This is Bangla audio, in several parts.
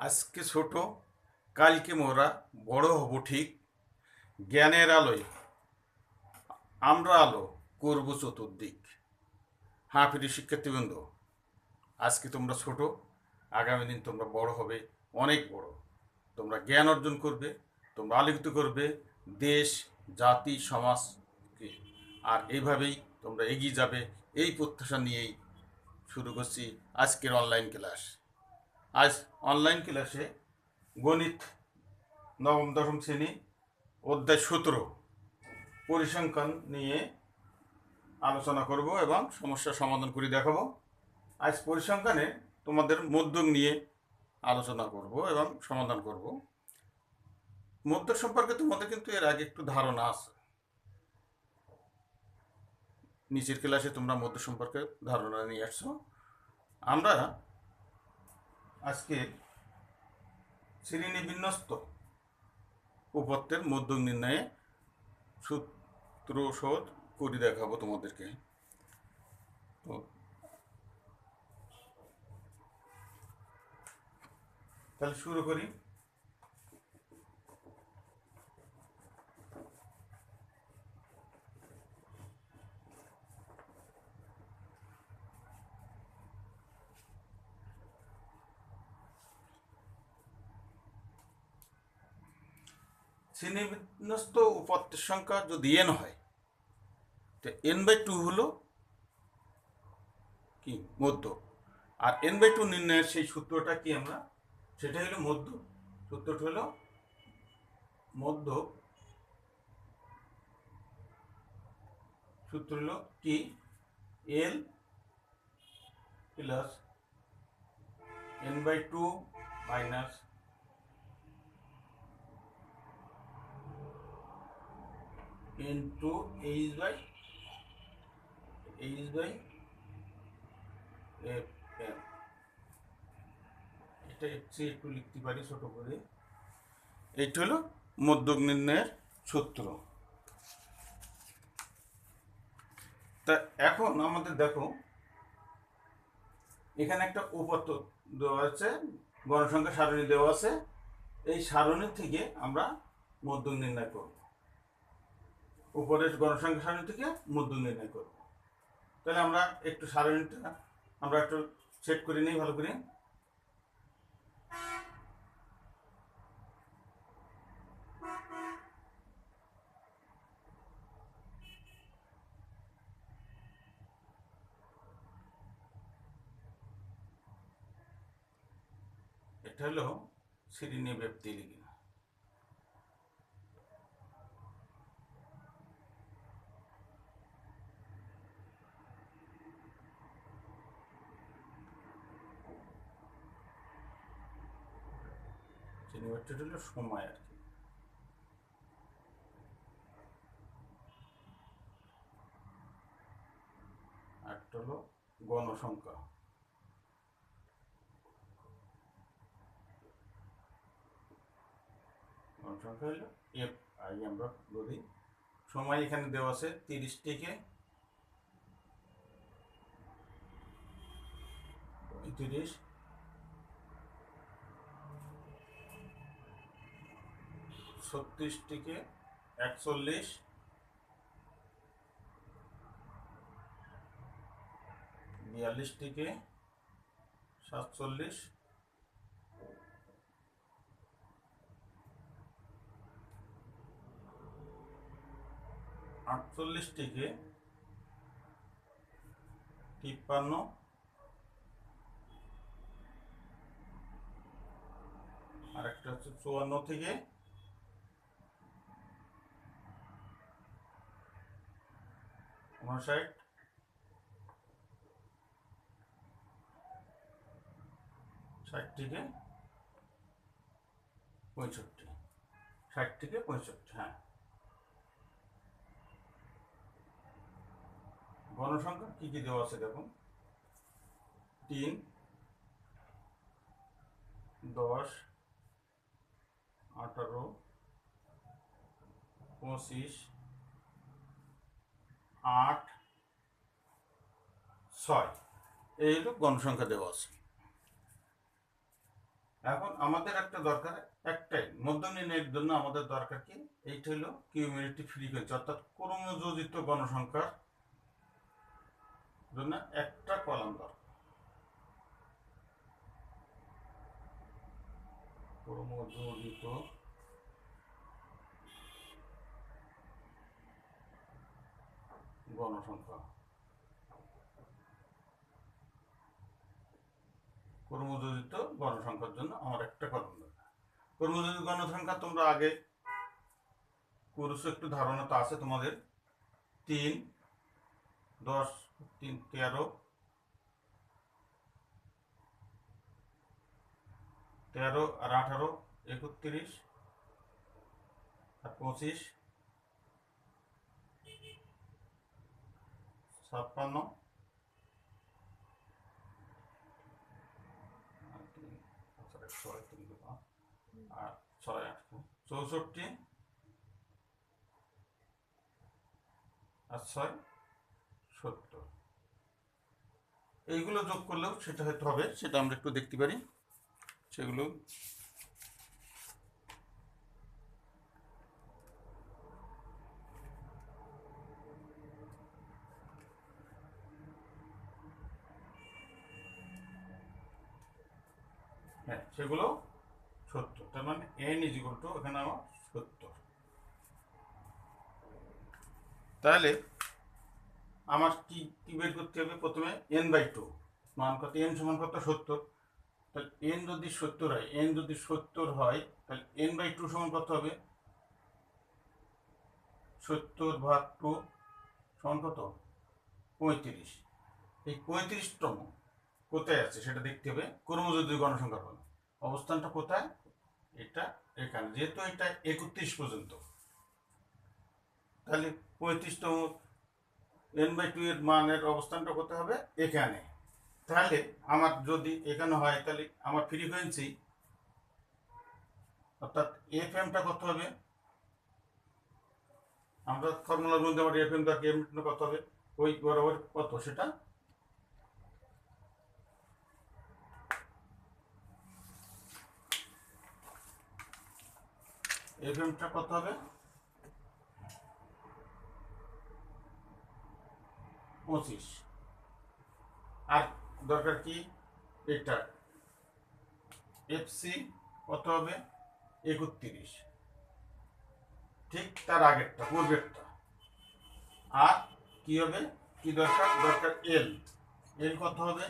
আজকে ছোট, কালকে মোরা, বড় হব ঠিক জ্ঞানের আলোয়। আমরা আলো করব চতুর্দিক। হ্যাঁ প্রিয় শিক্ষার্থীবৃন্দ, আজকে তোমরা ছোট, আগামী দিন তোমরা বড় হবে, অনেক বড়। তোমরা জ্ঞান অর্জন করবে, তোমরা আলোকিত করবে দেশ, জাতি, সমাজকে। আর এইভাবেই তোমরা এগিয়ে যাবে, এই প্রত্যাশা নিয়েই শুরু করছি আজকের অনলাইন ক্লাস আজ অনলাইন ক্লাসে গণিত নবম, দশম শ্রেণি, অধ্যায় সতেরো পরিসংখ্যান নিয়ে আলোচনা করব এবং সমস্যার সমাধান করে দেখাবো। আজ পরিসংখ্যানে তোমাদের মধ্যক নিয়ে আলোচনা করব এবং সমাধান করব। মধ্যক সম্পর্কে তোমাদের কিন্তু এর আগে একটু ধারণা আছে। নিচের ক্লাসে তোমরা মধ্য সম্পর্কে ধারণা নিয়ে আসছো। আমরা আজকে শ্রেণি বিন্যস্ত উপত্যের মধ্য নির্ণয়ে সূত্র শোধ করে দেখাবো তোমাদেরকে। তো তাহলে শুরু করি। শ্রেণীবিন্যস্ত উপাত্তের সংখ্যা যদি এন হয়, তো এন বাই টু হলো কি? মধ্য। আর এন বাই টু নির্ণয়ের সেই সূত্রটা কি আমরা? সেটা হলো মধ্য। সূত্রটা হলো মধ্য। সূত্র হলো কি? L plus N by two minus into h by h by f m এটা হচ্ছে একটু লিখতে পারি ছোট করে। এইটা হলো মধ্যক নির্ণয়ের সূত্র। তা এখন আমাদের দেখো, এখানে একটা উপাত্ত দেওয়া আছে, গণসংখ্যা সারণী দেওয়া আছে। এই সারণী থেকে আমরা মধ্যক নির্ণয় করব। উপরের গণসংখ্যা সারণী থেকে মধ্য নির্ণয় করব। তাহলে আমরা একটু সারণীটা আমরা একটু সেট করে নিই ভালো করে। এটা হলো শ্রেণি ব্যাপ্তি লিখি। সিনেমাটা হলো সময় আর কি। একটা হলো গণসংখ্যা। গণসংখ্যা হলো এফ আই আমরা বলি। সময় এখানে দেওয়া আছে তিরিশ থেকে। পঁয়ত্রিশ ছত্রিশ থেকে একচল্লিশ বিয়াল্লিশ থেকে সাতচল্লিশ আটচল্লিশ থেকে তিপ্পান্ন আর একটা হচ্ছে চুয়ান্ন থেকে উনষাট ষাট থেকে পঁয়ষট্টি। ষাট থেকে পঁয়ষট্টি হ্যাঁ। গণসংখ্যা কী কী দেওয়া আছে দেখুন? তিন, দশ, আঠারো, পঁচিশ আট, ছয়। এই হলো গণসংখ্যা দেওয়া আছে। এখন আমাদের একটা দরকার, একটাই। মধ্যনির্ণয়ের জন্য আমাদের দরকার কি? এইটা হলো কিউমিউনিটি ফ্রিকোয়েন্সি অর্থাৎ ক্রমযোজিত গণসংখ্যার জন্য একটা কলাম দরকার। ক্রমযোজিত গণসংখ্যা। কর্মযোজিত গণসংখ্যার জন্য আমার একটা কলম দরকার। কর্মযোজিত গণসংখ্যা তোমরা আগে করছ একটু ধারণা তো আছে তোমাদের। তিন, দশ, তিন, তেরো তেরো আর আঠারো, একত্রিশ আর পঁচিশ। ছাপ্পান্ন। আর ছয় তিন দুই পাঁচ, আর ছয় আট চৌষট্টি। আর ছয় সত্তর। এইগুলো যোগ করলেও সেটা হয়তো হবে সেটা আমরা একটু দেখতে পারি। সেগুলো হ্যাঁ সেগুলো সত্তর। তার মানে এন ইজ ইকুয়াল টু এখানে আমার সত্তর। তাহলে আমার কি কি বের করতে হবে? প্রথমে এন বাই টু মান কত? এন সমান কত? সত্তর। তাহলে এন যদি সত্তর হয় এন যদি সত্তর হয়, তাহলে এন বাই টু সমান কত হবে? সত্তর ভাগ টু সমান কত? পঁয়ত্রিশ। এই পঁয়ত্রিশতম কোথায় আছে সেটা দেখতে হবে। কর্মযোদ্ধী গণসংখ্যা ফল অবস্থানটা কোথায়? এটা এখানে। যেহেতু এটা একত্রিশ পর্যন্ত। তাহলে পঁয়ত্রিশতম এন বাই টু এর মানের অবস্থানটা কোথায় হবে? এখানে। তাহলে আমার যদি এখানে হয়, তাহলে আমার ফ্রিকোয়েন্সি অর্থাৎ এফ এমটা কত হবে? আমরা ফর্মুলার মধ্যে আমার এফ এম দরকার এম কত হবে? ওই বরাবর কত? সেটা এফ এমটা কত হবে? পঁচিশ। আর দরকার কি? এটা। এফসি কত হবে? একত্রিশ। ঠিক তার আগেরটা, পূর্বেরটা। আর কি হবে? কি দরকার? দরকার এল এল কত হবে?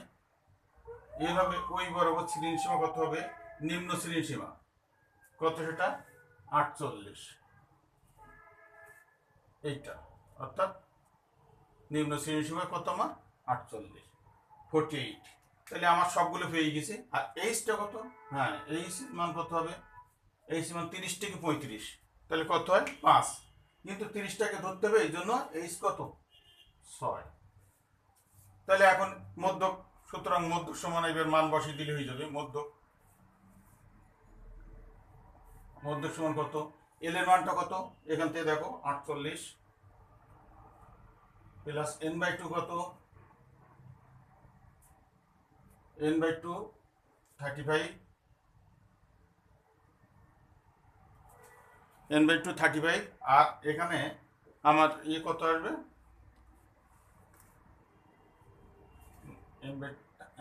এল হবে ওই বরাবর শ্রেণি সীমা কত হবে? নিম্ন শ্রেণি সীমা। কত সেটা? আটচল্লিশ। এইটা, অর্থাৎ নিম্ন শ্রেণি সীমা কত আমার? আটচল্লিশ। ফোরটি এইট তাহলে আমার সবগুলো পেয়ে গেছে। আর এইচটা কত? হ্যাঁ এইচ মান কত হবে? এইচ মান তিরিশ থেকে পঁয়ত্রিশ। তাহলে কত হয়? পাঁচ। কিন্তু তিরিশটাকে ধরতে হবে, এই জন্য এইচ কত? ছয়। তাহলে এখন মধ্য সুতরাং মধ্য সমান এবার মান বসিয়ে দিলে হয়ে যাবে। মধ্য মধ্য সমান কত এল মানটা কত? এখান থেকে দেখো, আটচল্লিশ। প্লাস এন বাই টু কত? N by two thirty five N by two thirty five আর এখানে আমার ইয়ে কত আসবে? এন বাই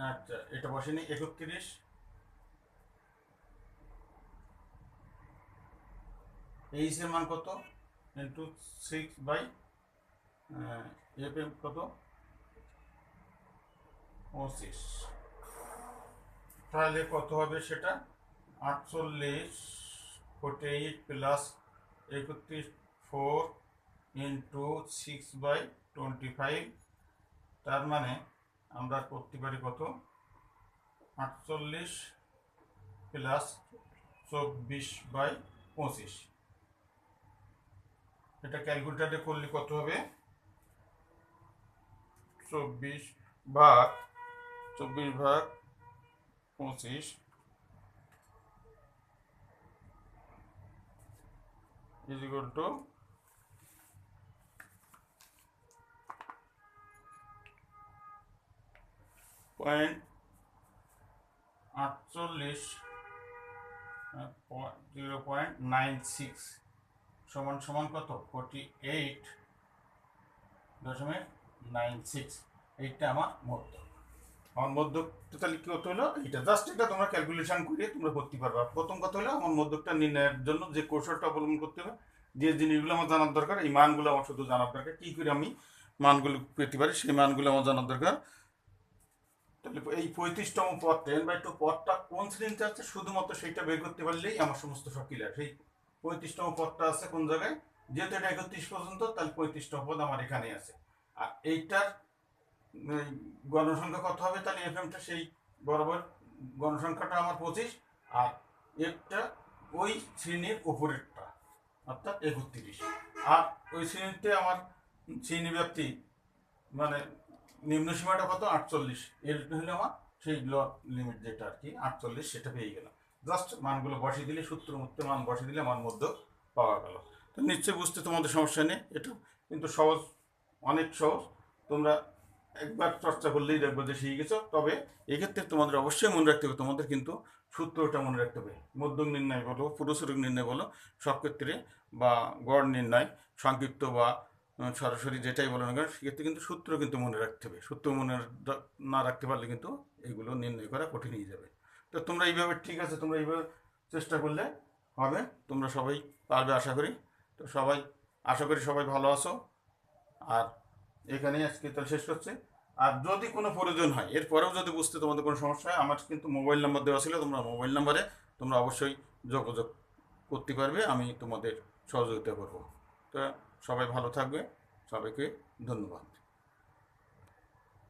আচ্ছা এটা বসেনি, একত্রিশ। এইচ এর মান কত? Into six by F M কত? পঁচিশ তাহলে কত হবে সেটা? আটচল্লিশ ফোর্টি এইট প্লাস একত্রিশ four into six by twenty five তার মানে আমরা করতে পারি কত? আটচল্লিশ প্লাস চব্বিশ বাই পঁচিশ। এটা ক্যালকুলেটারে করলে কত হবে? চব্বিশ ভাগ চব্বিশ ভাগ পঁচিশ। is equal পয়েন্ট আটচল্লিশ জিরো পয়েন্ট নাইন সিক্স সমান সমান কত? ফোর্টি এইট দশমিক নাইন সিক্স এইটা আমার মধ্যক। আমার মধ্যকটা তাহলে কি হতে হলো? এটা জাস্ট এটা তোমরা ক্যালকুলেশন করে তোমরা করতে পারবা প্রথম কথা হলো আমার মধ্যকটা নির্ণয়ের জন্য যে কৌশলটা অবলম্বন করতে হবে, যে জিনিসগুলো আমার জানার দরকার, এই মানগুলো আমার শুধু জানার দরকার। কী করে আমি মানগুলো পেতে পারি, সেই মানগুলো আমার জানার দরকার। তাহলে এই পঁয়ত্রিশতম পদ টেন বাই টু পদটা কোন শ্রেণীতে আছে? শুধুমাত্র সেইটা বের করতে পারলেই আমার সমস্ত সব ক্লিয়ার সেই পঁয়ত্রিশতম পদটা আছে কোন জায়গায়? যেহেতু এটা একত্রিশ পর্যন্ত, তাহলে পঁয়ত্রিশতম পদ আমার এখানে আছে। আর এইটার গণসংখ্যা কত হবে তাহলে এফ এমটা সেই বরাবর গণসংখ্যাটা আমার পঁচিশ, আর এফটা ওই শ্রেণির উপরেরটা অর্থাৎ একত্রিশ। আর ওই শ্রেণীতে আমার শ্রেণি ব্যাপ্তি মানে নিম্ন সীমাটা কত? আটচল্লিশ। এর হলো আমার সেই লিমিট যেটা আর কি, আটচল্লিশ সেটা পেয়ে গেলাম। জাস্ট মানগুলো বসিয়ে দিলে সূত্র মধ্যে মান বসিয়ে দিলে মান মধ্যে পাওয়া গেল। তো নিশ্চয়ই বুঝতে তোমাদের সমস্যা নেই, এটা কিন্তু সহজ, অনেক সহজ। তোমরা একবার চর্চা করলেই দেখবে যে শিখে গেছো। তবে এক্ষেত্রে তোমাদের অবশ্যই মনে রাখতে হবে, তোমাদের কিন্তু সূত্রটা মনে রাখতে হবে। মধ্যক নির্ণয় বলো, পুরুষরূপ নির্ণয় বলো, সব ক্ষেত্রে বা গড় নির্ণয়, সংক্ষিপ্ত বা সরাসরি যেটাই বলো না কেন, সেক্ষেত্রে কিন্তু সূত্র কিন্তু মনে রাখতে হবে। সূত্র মনে না রাখতে পারলে কিন্তু এগুলো নির্ণয় করা কঠিন হয়ে যাবে। তো তোমরা এইভাবে ঠিক আছে, তোমরা এইভাবে চেষ্টা করলে হবে। তোমরা সবাই পারবে আশা করি। তো সবাই, আশা করি সবাই ভালো আছো। আর এখানেই আজকে তাহলে শেষ করছে। আর যদি কোনো প্রয়োজন হয়, এরপরেও যদি বুঝতে তোমাদের কোনো সমস্যা হয়, আমার কিন্তু মোবাইল নাম্বার দেওয়া ছিল, তোমরা মোবাইল নাম্বারে তোমরা অবশ্যই যোগাযোগ করতে পারবে, আমি তোমাদের সহযোগিতা করব। তো সবাই ভালো থাকবে। সবাইকে ধন্যবাদ।